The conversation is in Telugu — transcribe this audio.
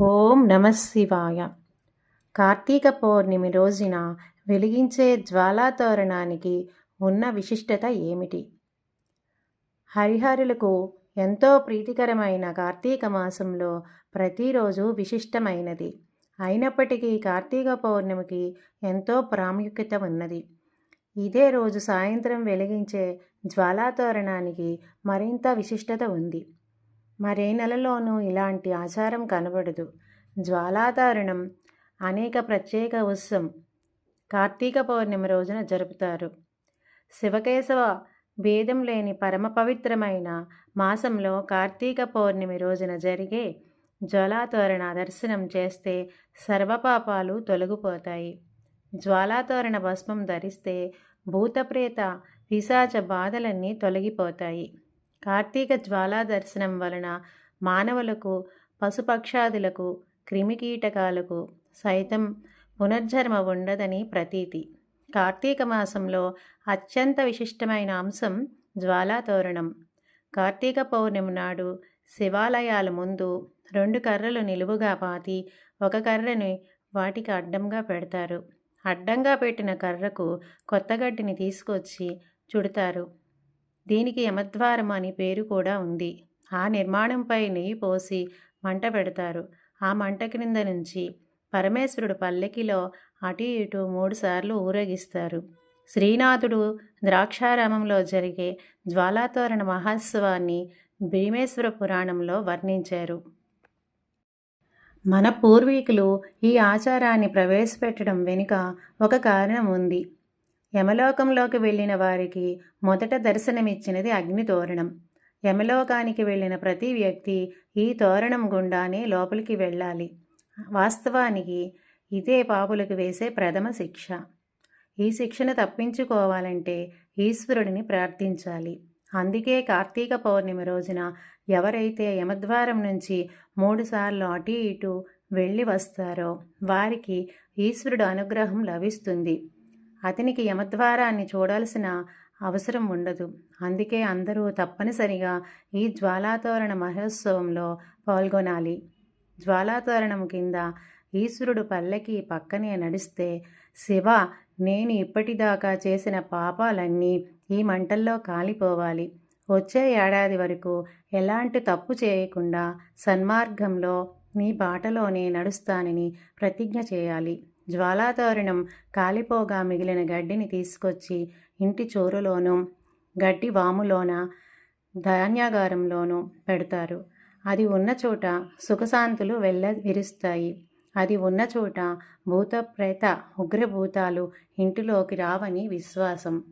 ఓం నమ శివాయ. కార్తీక పౌర్ణమి రోజున వెలిగించే జ్వాలాతోరణానికి ఉన్న విశిష్టత ఏమిటి? హరిహరులకు ఎంతో ప్రీతికరమైన కార్తీక మాసంలో ప్రతిరోజు విశిష్టమైనది. అయినప్పటికీ కార్తీక పౌర్ణమికి ఎంతో ప్రాముఖ్యత ఉన్నది. ఇదే రోజు సాయంత్రం వెలిగించే జ్వాలాతోరణానికి మరింత విశిష్టత ఉంది. మరే నెలలోనూ ఇలాంటి ఆచారం కనబడదు. జ్వాలాధారణం అనేక ప్రత్యేక ఉత్సవం కార్తీక పౌర్ణమి రోజున జరుపుతారు. శివకేశవ భేదం లేని పరమ పవిత్రమైన మాసంలో కార్తీక పౌర్ణమి రోజున జరిగే జ్వాలాతోరణ దర్శనం చేస్తే సర్వపాపాలు తొలగిపోతాయి. జ్వాలాతోరణ భస్మం ధరిస్తే భూతప్రేత పిశాచ బాధలన్నీ తొలగిపోతాయి. కార్తీక జ్వాలా దర్శనం వలన మానవులకు పశుపక్షాదులకు క్రిమికీటకాలకు సైతం పునర్జన్మ ఉండదని ప్రతీతి. కార్తీక మాసంలో అత్యంత విశిష్టమైన అంశం జ్వాలాతోరణం కార్తీక పౌర్ణమి నాడు శివాలయాల ముందు రెండు కర్రలు నిలువుగా పాతి ఒక కర్రని వాటికి అడ్డంగా పెడతారు. అడ్డంగా పెట్టిన కర్రకు కొత్త గడ్డిని తీసుకొచ్చి చుడతారు. దీనికి యమద్వారం అని పేరు కూడా ఉంది. ఆ నిర్మాణంపై నెయ్యి పోసి మంట పెడతారు. ఆ మంట క్రింద నుంచి పరమేశ్వరుడు పల్లెకిలో అటు ఇటు మూడుసార్లు ఊరేగిస్తారు. శ్రీనాథుడు ద్రాక్షారామంలో జరిగే జ్వాలాతోరణ మహోత్సవాన్ని భీమేశ్వర పురాణంలో వర్ణించారు. మన పూర్వీకులు ఈ ఆచారాన్ని ప్రవేశపెట్టడం వెనుక ఒక కారణం ఉంది. యమలోకంలోకి వెళ్ళిన వారికి మొదట దర్శనమిచ్చినది అగ్ని తోరణం. యమలోకానికి వెళ్ళిన ప్రతి వ్యక్తి ఈ తోరణం గుండానే లోపలికి వెళ్ళాలి. వాస్తవానికి ఇదే పాపులకు వేసే ప్రథమ శిక్ష. ఈ శిక్షను తప్పించుకోవాలంటే ఈశ్వరుడిని ప్రార్థించాలి. అందుకే కార్తీక పౌర్ణమి రోజున ఎవరైతే యమద్వారం నుంచి మూడుసార్లు అటు ఇటు వెళ్ళి వస్తారో వారికి ఈశ్వరుడు అనుగ్రహం లభిస్తుంది. అతనికి యమద్వారాన్ని చూడాల్సిన అవసరం ఉండదు. అందుకే అందరూ తప్పనిసరిగా ఈ జ్వాలాతోరణ మహోత్సవంలో పాల్గొనాలి. జ్వాలాతోరణం కింద ఈశ్వరుడు పల్లెకి పక్కనే నడిస్తే శివ నేను ఇప్పటిదాకా చేసిన పాపాలన్నీ ఈ మంటల్లో కాలిపోవాలి. వచ్చే ఏడాది వరకు ఎలాంటి తప్పు చేయకుండా సన్మార్గంలో నీ బాటలోనే నడుస్తానని ప్రతిజ్ఞ చేయాలి. జ్వాలాతోరణం కాలిపోగా మిగిలిన గడ్డిని తీసుకొచ్చి ఇంటి చోరులోనూ గడ్డి వాములోన ధాన్యాగారంలోనూ పెడతారు. అది ఉన్న చోట సుఖశాంతులు వెళ్ళ విరుస్తాయి. అది ఉన్న చోట భూత ప్రేత ఉగ్రభూతాలు ఇంటిలోకి రావని విశ్వాసం.